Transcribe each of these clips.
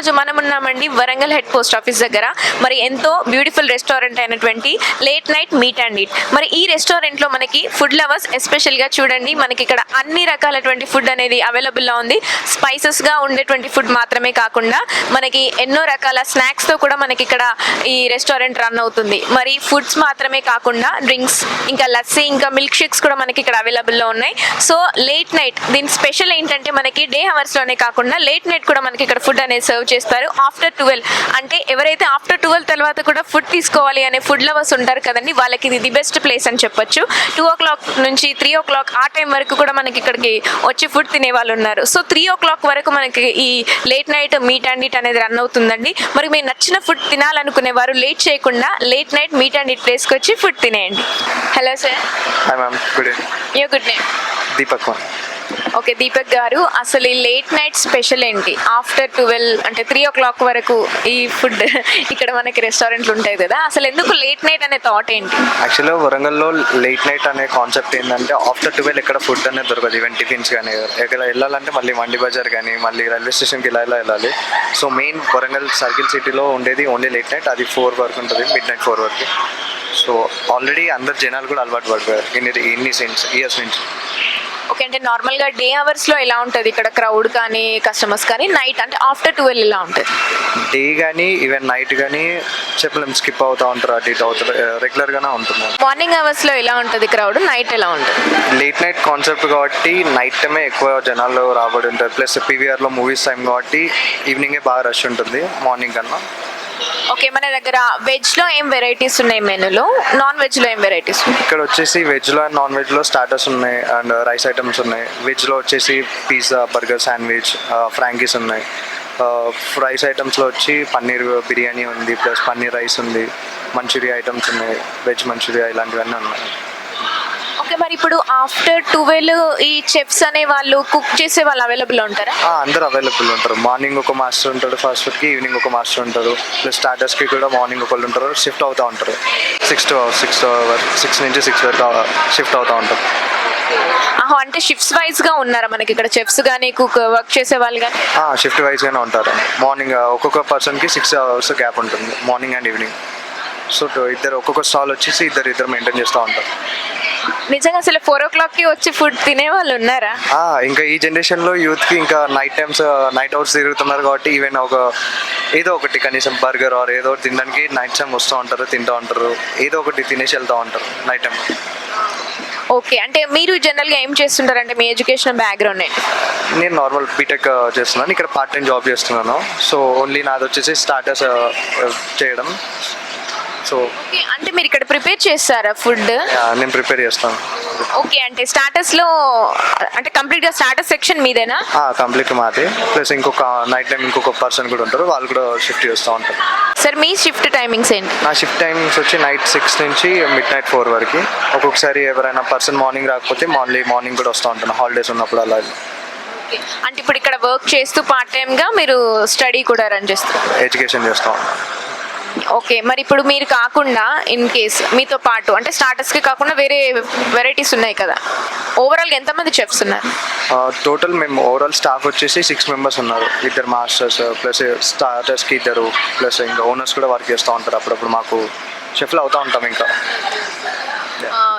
ఈరోజు మనం ఉన్నామండి వరంగల్ హెడ్ పోస్ట్ ఆఫీస్ దగ్గర. మరి ఎంతో బ్యూటిఫుల్ రెస్టారెంట్ అయినటువంటి late night meet and eat. మరి ఈ రెస్టారెంట్లో మనకి ఫుడ్ లవర్స్ ఎస్పెషల్గా చూడండి మనకి ఇక్కడ అన్ని రకాలటువంటి ఫుడ్ అనేది అవైలబుల్లో ఉంది. స్పైసెస్గా ఉండేటువంటి ఫుడ్ మాత్రమే కాకుండా మనకి ఎన్నో రకాల స్నాక్స్తో కూడా మనకి ఇక్కడ ఈ రెస్టారెంట్ రన్ అవుతుంది. మరి ఫుడ్స్ మాత్రమే కాకుండా డ్రింక్స్ ఇంకా లస్సీ ఇంకా మిల్క్ షేక్స్ కూడా మనకి ఇక్కడ అవైలబుల్లో ఉన్నాయి. సో లేట్ నైట్ దీని స్పెషల్ ఏంటంటే మనకి డే అవర్స్లోనే కాకుండా లేట్ నైట్ కూడా మనకి ఇక్కడ ఫుడ్ అనేది సర్వ్ చేస్తారు. ఆఫ్టర్ ట్వెల్వ్ అంటే ఎవరైతే ఆఫ్టర్ ట్వెల్వ్ తర్వాత కూడా ఫుడ్ తీసుకోవాలి అనే ఫుడ్ లవర్స్ ఉంటారు కదండి వాళ్ళకి ఇది ది బెస్ట్ ప్లేస్ అని చెప్పొచ్చు. టూ ఓ క్లాక్ నుంచి త్రీ ఓ క్లాక్ ఆ టైం వరకు కూడా మనకి ఇక్కడికి వచ్చి ఫుడ్ తినే వాళ్ళు ఉన్నారు. సో త్రీ ఓ క్లాక్ వరకు మనకి ఈ late night meet and eat అనేది రన్ అవుతుందండి. మరి మీరు నచ్చిన ఫుడ్ తినాలనుకునే వారు లేట్ చేయకుండా late night meet and eat ప్లేస్కి వచ్చి food తినేయండి. Hello sir good evening you good name Deepak okay Deepak గారు అసలు ఈ లేట్ నైట్ స్పెషల్ ఏంటి? ఆఫ్టర్ ట్వెల్వ్ అంటే త్రీ ఓ క్లాక్ వరకు ఈ ఫుడ్ ఇక్కడ మనకి రెస్టారెంట్లు ఉంటాయి కదా అసలు ఎందుకు లేట్ నైట్ అనే థాట్ ఏంటి? యాక్చువల్గా వరంగల్లో లేట్ నైట్ అనే కాన్సెప్ట్ ఏంటంటే ఆఫ్టర్ ట్వెల్వ్ ఇక్కడ ఫుడ్ అనేది దొరకదు ఈవెన్ టిఫిన్స్ కానీ ఎక్కడ వెళ్ళాలంటే మళ్ళీ మండి బజార్ కానీ మళ్ళీ రైల్వే స్టేషన్కి ఇలా ఇలా వెళ్ళాలి. సో మెయిన్ వరంగల్ సర్కిల్ సిటీలో ఉండేది ఓన్లీ లేట్ నైట్ అది ఫోర్ వరకు ఉంటుంది మిడ్ నైట్ ఫోర్ వరకు. సో ఆల్రెడీ అందరు జనాలు కూడా అలవాటు పడిపోయారు ఇన్ని ఇన్ని సెన్స్ ఇయర్స్ నుంచి. ఓకే అంటే నార్మల్గా డే అవర్స్లో ఎలా ఉంటుంది? ఇక్కడ క్రౌడ్ కానీ కస్టమర్స్ కానీ నైట్ అంటే ఆఫ్టర్ ట్వెల్వ్ ఎలా ఉంటుంది? డే కానీ ఈవెన్ నైట్ కానీ చెప్పలేం స్కిప్ అవుతూ ఉంటారు అటు ఇటు అవుతారు రెగ్యులర్గానే ఉంటుంది మార్నింగ్ అవర్స్లో ఎలా ఉంటుంది క్రౌడ్? నైట్ ఎలా ఉంటుంది? లేట్ నైట్ కాన్సెప్ట్ కాబట్టి నైట్ టైమే ఎక్కువ జనాలు రాబడి ఉంటారు. ప్లస్ పీవీఆర్లో మూవీస్ టైం కాబట్టి ఈవినింగే బాగా రష్ ఉంటుంది మార్నింగ్ కన్నా. ఓకే మన దగ్గర వెజ్లో ఏం వెరైటీస్ ఉన్నాయి మెనూలో? నాన్ వెజ్లో ఏం వెరైటీస్ ఉన్నాయి? ఇక్కడ వచ్చేసి వెజ్లో అండ్ నాన్ వెజ్లో స్టార్టర్స్ ఉన్నాయి అండ్ రైస్ ఐటమ్స్ ఉన్నాయి. వెజ్లో వచ్చేసి పిజ్జా బర్గర్ శాండ్విచ్ ఫ్రాంకీస్ ఉన్నాయి. రైస్ ఐటమ్స్లో వచ్చి పన్నీర్ బిర్యానీ ఉంది ప్లస్ పన్నీర్ రైస్ ఉంది మంచూరియా ఐటమ్స్ ఉన్నాయి వెజ్ మంచూరియా ఇలాంటివన్నీ ఉన్నాయి. ఓకే మరి ఇప్పుడు ఆఫ్టర్ ట్వెల్వ్ ఈ చెఫ్స్ అనే వాళ్ళు కుక్ చేసే వాళ్ళు అవైలబుల్ ఉంటారా? ఆ, అందరూ అవైలబుల్ ఉంటారు. మార్నింగ్ ఒక మాస్టర్ ఉంటాడు ఫస్ట్ ఫుడ్కి ఈవినింగ్ ఒక మాస్టర్ ఉంటారు ప్లస్ స్టార్టర్స్కి కూడా మార్నింగ్ ఒకళ్ళు ఉంటారు. షిఫ్ట్ అవుతూ ఉంటారు. సిక్స్ టు సిక్స్ సిక్స్ నుంచి సిక్స్ వరకు షిఫ్ట్ అవుతూ ఉంటారు. ఆహా, అంటే షిఫ్ట్స్ వైజ్గా ఉన్నారా మనకి ఇక్కడ? చెఫ్స్ కానీ కుక్ వర్క్ చేసే వాళ్ళు కానీ షిఫ్ట్ వైజ్గానే ఉంటారు. మార్నింగ్ ఒక్కొక్క పర్సన్కి సిక్స్ అవర్స్ గ్యాప్ ఉంటుంది. మార్నింగ్ అండ్ ఈవినింగ్ సో ఇద్దరు ఒక్కొక్క స్టాల్ వచ్చేసి ఇద్దరు ఇద్దరు మెయింటైన్ చేస్తూ ఉంటారు. నిజంగా అసలు ఫోర్ ఓ క్లాక్కి వచ్చి ఫుడ్ తినే వాళ్ళు ఉన్నారా? ఆ, ఇంకా ఈ జనరేషన్లో యూత్కి ఇంకా నైట్ టైమ్స్ నైట్ అవర్స్ తిరుగుతున్నారు కాబట్టి ఈవెన్ ఒక ఏదో ఒకటి కనీసం బర్గర్ ఆర్ ఏదో ఒకటి తినడానికి నైట్ టైం వస్తూ ఉంటారు తింటూ ఉంటారు ఏదో ఒకటి తినేసి వెళ్తూ ఉంటారు నైట్ టైం ఓకే అంటే మీరు జనరల్గా ఏం చేస్తుంటారంటే మీ ఎడ్యుకేషన్ బ్యాక్గ్రౌండ్ ఏంటి? నేను నార్మల్ బీటెక్ చేస్తున్నాను ఇక్కడ పార్ట్ టైం జాబ్ చేస్తున్నాను. సో ఓన్లీ నాది వచ్చేసి స్టార్టర్స్ చేయడం. సో ఓకే అంటే మీరు ఇక్కడ ప్రిపేర్ చేస్తారా ఫుడ్ నేను ప్రిపేర్ చేస్తాను. ఓకే అంటే స్టార్టర్స్లో అంటే కంప్లీట్గా స్టార్టర్ సెక్షన్ మీదేనా? కంప్లీట్ మాది. ప్లస్ ఇంకొక నైట్ టైం ఇంకొక పర్సన్ కూడా ఉంటారు వాళ్ళు కూడా షిఫ్ట్ చేస్తూ ఉంటారు. సార్ మీ షిఫ్ట్ టైమింగ్స్ ఏంటి? నా షిఫ్ట్ టైమ్స్ వచ్చి నైట్ సిక్స్ నుంచి మిడ్ నైట్ ఫోర్ వరకు. ఒక్కొక్కసారి ఎవరైనా పర్సన్ మార్నింగ్ రాకపోతే మార్నింగ్ మార్నింగ్ కూడా వస్తూ ఉంటాను హాలిడేస్ ఉన్నప్పుడు అలా అంటే ఇప్పుడు ఇక్కడ వర్క్ చేస్తూ పార్ట్ టైం గా మీరు స్టడీ కూడా రన్ చేస్తారు ఎడ్యుకేషన్ చేస్తూ ఉంటాను. ఓకే మరి ఇప్పుడు మీరు కాకుండా ఇన్ కేస్ మీతో పాటు అంటే స్టార్టర్స్కి కాకుండా వేరే వెరైటీస్ ఉన్నాయి కదా. ఓవరాల్ ఎంతమంది చెఫ్స్ ఉన్నారు? టోటల్ మేము ఓవరాల్ స్టాఫ్ వచ్చేసి సిక్స్ మెంబర్స్ ఉన్నారు. ఇద్దరు మాస్టర్స్ ప్లస్ స్టార్టర్స్కి ఇద్దరు ప్లస్ ఇంకా ఓనర్స్ కూడా వర్క్ చేస్తూ ఉంటారు. అప్పుడప్పుడు మాకు షెఫ్లు అవుతూ ఉంటాం ఇంకా.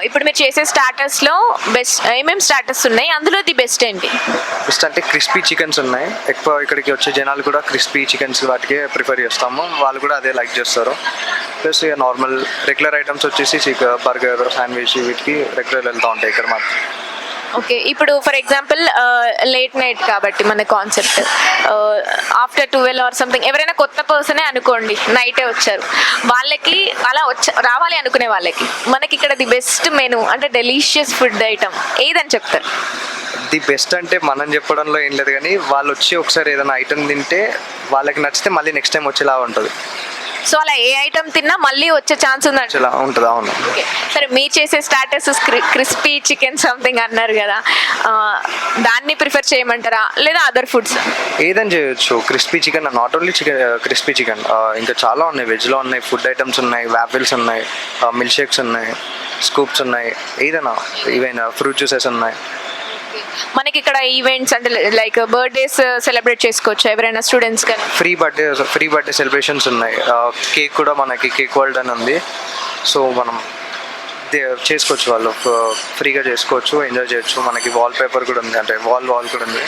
ఇప్పుడు మీరు చేసే స్టార్టర్స్లో బెస్ట్ ఏమేమి స్టార్టర్స్ ఉన్నాయి? అందులో ది బెస్ట్ ఏంటి? జస్ట్ అంటే క్రిస్పీ చికెన్స్ ఉన్నాయి. ఎక్కువ ఇక్కడికి వచ్చే జనాలు కూడా క్రిస్పీ చికెన్స్ వాటికే ప్రిఫర్ చేస్తాము. వాళ్ళు కూడా అదే లైక్ చేస్తారు. ప్లస్ ఇక నార్మల్ రెగ్యులర్ ఐటమ్స్ వచ్చేసి బర్గర్ శాండ్విచ్ వీటికి రెగ్యులర్ వెళ్తూ ఉంటాయి ఇక్కడ మాకు ఓకే ఇప్పుడు ఫర్ ఎగ్జాంపుల్ లేట్ నైట్ కాబట్టి మన concept after twelve or something ఎవరైనా కొత్త పర్సనే అనుకోండి నైటే వచ్చారు. వాళ్ళకి అలా వచ్చ రావాలి అనుకునే వాళ్ళకి మనకి ఇక్కడ ది బెస్ట్ మెను అంటే డెలీషియస్ ఫుడ్ ఐటమ్ ఏదని చెప్తారు. ది బెస్ట్ అంటే మనం చెప్పడంలో ఏం లేదు కానీ వాళ్ళు వచ్చి ఒకసారి ఏదైనా ఐటమ్ తింటే వాళ్ళకి నచ్చితే మళ్ళీ నెక్స్ట్ టైం వచ్చేలా ఉంటుంది. సో అలా ఏ ఐటమ్ తిన్నా మళ్ళీ వచ్చే ఛాన్స్ వచ్చేలా ఉంటుంది అవును. ఓకే సరే మీరు చేసే స్టాటస్ క్రిస్పీ చికెన్ సంథింగ్ అన్నారు కదా. ఆ, దాన్ని ప్రిఫర్ చేయమంటారా? లేదా అదర్ ఫుడ్స్ ఏదని చేయొచ్చు. Crispy chicken not only chicken crispy chicken ఇంకా చాలా ఉన్నాయి. వెజ్లో ఉన్నాయి ఫుడ్ ఐటమ్స్ ఉన్నాయి వ్యాపిల్స్ ఉన్నాయి మిల్క్ షేక్స్ ఉన్నాయి స్కూప్స్ ఉన్నాయి. ఏదైనా ఈవెన్ ఫ్రూట్ జ్యూసెస్ ఉన్నాయి. మనకి ఇక్కడ ఈవెంట్స్ అంటే లైక్ బర్త్డేస్ సెలబ్రేట్ చేసుకోవచ్చు ఎవరైనా స్టూడెంట్స్ కానీ. Free birthday free birthday celebrations ఉన్నాయి. Uh, కేక్ కూడా మనకి కేక్ వరల్డ్ అని ఉంది. సో మనం చేసుకోవచ్చు వాళ్ళు. Uh, ఫ్రీగా చేసుకోవచ్చు ఎంజాయ్ చేయొచ్చు. మనకి వాల్ పేపర్ కూడా ఉంది. అంటే వాల్ వాల్ కూడా ఉంది.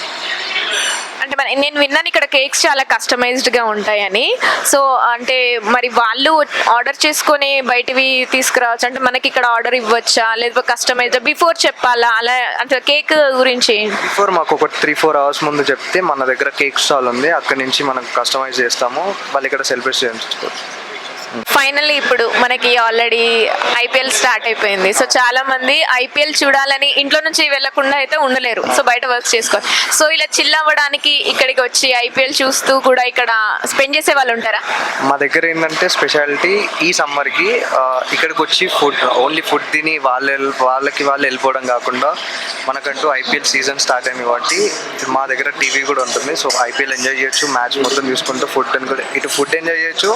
అంటే మన నేను విన్నాను ఇక్కడ కేక్స్ చాలా కస్టమైజ్డ్గా ఉంటాయని. సో అంటే మరి వాళ్ళు ఆర్డర్ చేసుకొని బయటివి తీసుకురావచ్చు. అంటే మనకి ఇక్కడ ఆర్డర్ ఇవ్వచ్చా? లేదా కస్టమైజ్ బిఫోర్ చెప్పాలా? అలా అంటే కేక్ గురించి. బిఫోర్ మాకు ఒక త్రీ ఫోర్ అవర్స్ ముందు చెప్తే మన దగ్గర కేక్ స్టాల్ ఉంది. అక్కడ నుంచి మనం కస్టమైజ్ చేస్తాము. వాళ్ళు ఇక్కడ సెలబ్రేట్ చేయించుకోవచ్చు. ఫైనల్లీ ఇప్పుడు మనకి ఆల్రెడీ ఐపీఎల్ స్టార్ట్ అయిపోయింది. సో చాలా మంది ఐపీఎల్ చూడాలని ఇంట్లో నుంచి వెళ్ళకుండా అయితే ఉండలేరు. సో బయట వర్క్ చేసుకోవాలి. సో ఇలా చిల్ అవ్వడానికి ఇక్కడికి వచ్చి ఐపీఎల్ చూస్తూ కూడా ఇక్కడ స్పెండ్ చేసే వాళ్ళు ఉంటారా? మా దగ్గర ఏంటంటే స్పెషాలిటీ ఈ సమ్మర్కి ఇక్కడికి వచ్చి ఫుడ్ ఓన్లీ ఫుడ్ తిని వాళ్ళ వాళ్ళకి వాళ్ళు వెళ్ళిపోవడం కాకుండా మనకంటూ ఐపీఎల్ సీజన్ స్టార్ట్ అయింది కాబట్టి మా దగ్గర టీవీ కూడా ఉంటుంది. సో ఐపీఎల్ ఎంజాయ్ చేయొచ్చు మ్యాచ్ మొత్తం చూసుకుంటూ ఫుడ్ అని కూడా ఇటు ఫుడ్ ఎంజాయ్ చేయొచ్చు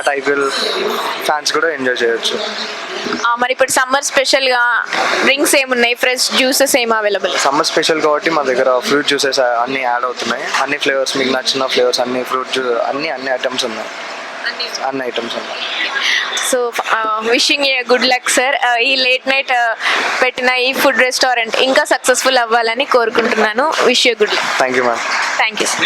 అటు ఐపీఎల్ ఫ్యాన్స్ కూడా ఎంజాయ్ చేయొచ్చు. మరి ఇప్పుడు సమ్మర్ స్పెషల్గా డ్రింక్స్ ఏమున్నాయి? ఫ్రెష్ జ్యూసెస్ ఏం అవైలబుల్? సమ్మర్ స్పెషల్ కాబట్టి మా దగ్గర ఫ్రూట్ జ్యూసెస్ అన్నీ యాడ్ అవుతున్నాయి. అన్ని ఫ్లేవర్స్ మీకు నచ్చిన ఫ్లేవర్స్ అన్ని ఫ్రూట్ జ్యూస్ అన్ని అన్ని ఐటమ్స్ ఉన్నాయి. అన్ని ఐటమ్స్ ఉన్నాయి so wishing a good luck sir ఈ లేట్ నైట్ పెట్టిన ఈ ఫుడ్ రెస్టారెంట్ ఇంకా సక్సెస్ఫుల్ అవ్వాలని కోరుకుంటున్నాను. Wish you good luck thank you ma'am thank you sir